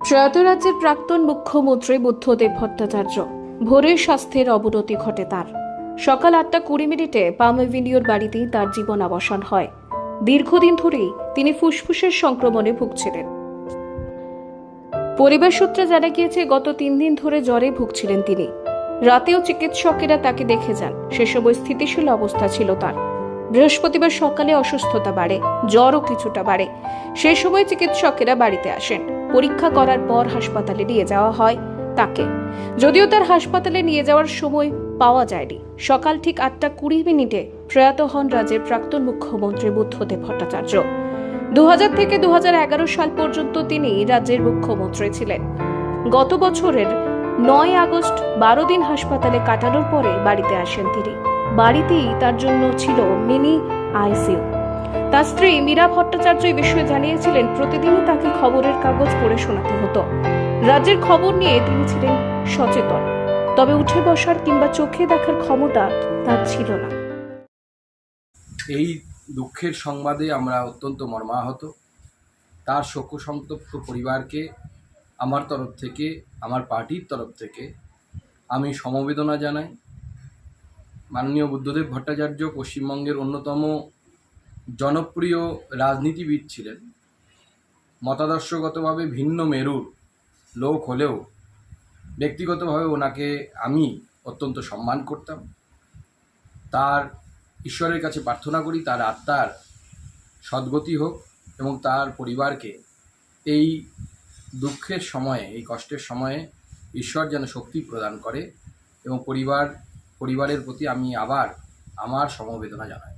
প্রয়াত রাজ্যের প্রাক্তন মুখ্যমন্ত্রী বুদ্ধদেব ভট্টাচার্য। ভোরের স্বাস্থ্যের অবনতি ঘটে তার। সকাল আটটা কুড়ি মিনিটে পাম এভিনিউর বাড়িতেই তার জীবন অবসান হয়। দীর্ঘদিন ধরেই তিনি ফুসফুসের সংক্রমণে ভুগছিলেন। পরিবার সূত্রে জানা গিয়েছে, গত তিন দিন ধরে জ্বরে ভুগছিলেন তিনি। রাতেও চিকিৎসকেরা তাকে দেখে যান। সে সময় স্থিতিশীল অবস্থা ছিল তার। বৃহস্পতিবার সকালে অসুস্থতা বাড়ে, জ্বরও কিছুটা বাড়ে। সে সময় চিকিৎসকেরা বাড়িতে আসেন। পরীক্ষা করার পর হাসপাতালে নিয়ে যাওয়া হয় তাকে। যদিও তার হাসপাতালে নিয়ে যাওয়ার সময় পাওয়া যায়নি। সকাল ঠিক আটটা কুড়ি মিনিটে প্রয়াত হন রাজ্যের প্রাক্তন মুখ্যমন্ত্রী বুদ্ধদেব ভট্টাচার্য। দু হাজার থেকে দু হাজার এগারো সাল পর্যন্ত তিনি রাজ্যের মুখ্যমন্ত্রী ছিলেন। গত বছরের নয় আগস্ট বারো দিন হাসপাতালে কাটানোর পরে বাড়িতে আসেন তিনি। বাড়িতেই তার জন্য ছিল মিনি আইসিইউ তার স্ত্রী মীরা ভট্টাচার্য এই বিষয়ে জানিয়েছিলেন, প্রতিদিনই তাকে খবরের কাগজ পড়ে শোনাতে হতো। রাজ্যের খবর নিয়ে তিনি ছিলেন সচেতন, তবে উঠে বসার কিংবা চোখে দেখার ক্ষমতা তার ছিল না। এই দুঃখের সংবাদে আমরা অত্যন্ত মর্মাহত। তার শোকসন্তপ্ত পরিবারকে, আমার তরফ থেকে, আমার পার্টির তরফ থেকে আমি সমবেদনা জানাই। মাননীয় বুদ্ধদেব ভট্টাচার্য পশ্চিমবঙ্গের অন্যতম জনপ্রিয় রাজনীতিবিদ ছিলেন। মতাদর্শগতভাবে ভিন্ন মেরুর লোক হলেও ব্যক্তিগতভাবে ওনাকে আমি অত্যন্ত সম্মান করতাম। তার ঈশ্বরের কাছে প্রার্থনা করি, তার আত্মার সদ্গতি হোক এবং তার পরিবারকে এই দুঃখের সময়ে, এই কষ্টের সময়ে ঈশ্বর যেন শক্তি প্রদান করে এবং পরিবার পরিবারের প্রতি আমি আবার আমার সমবেদনা জানাই।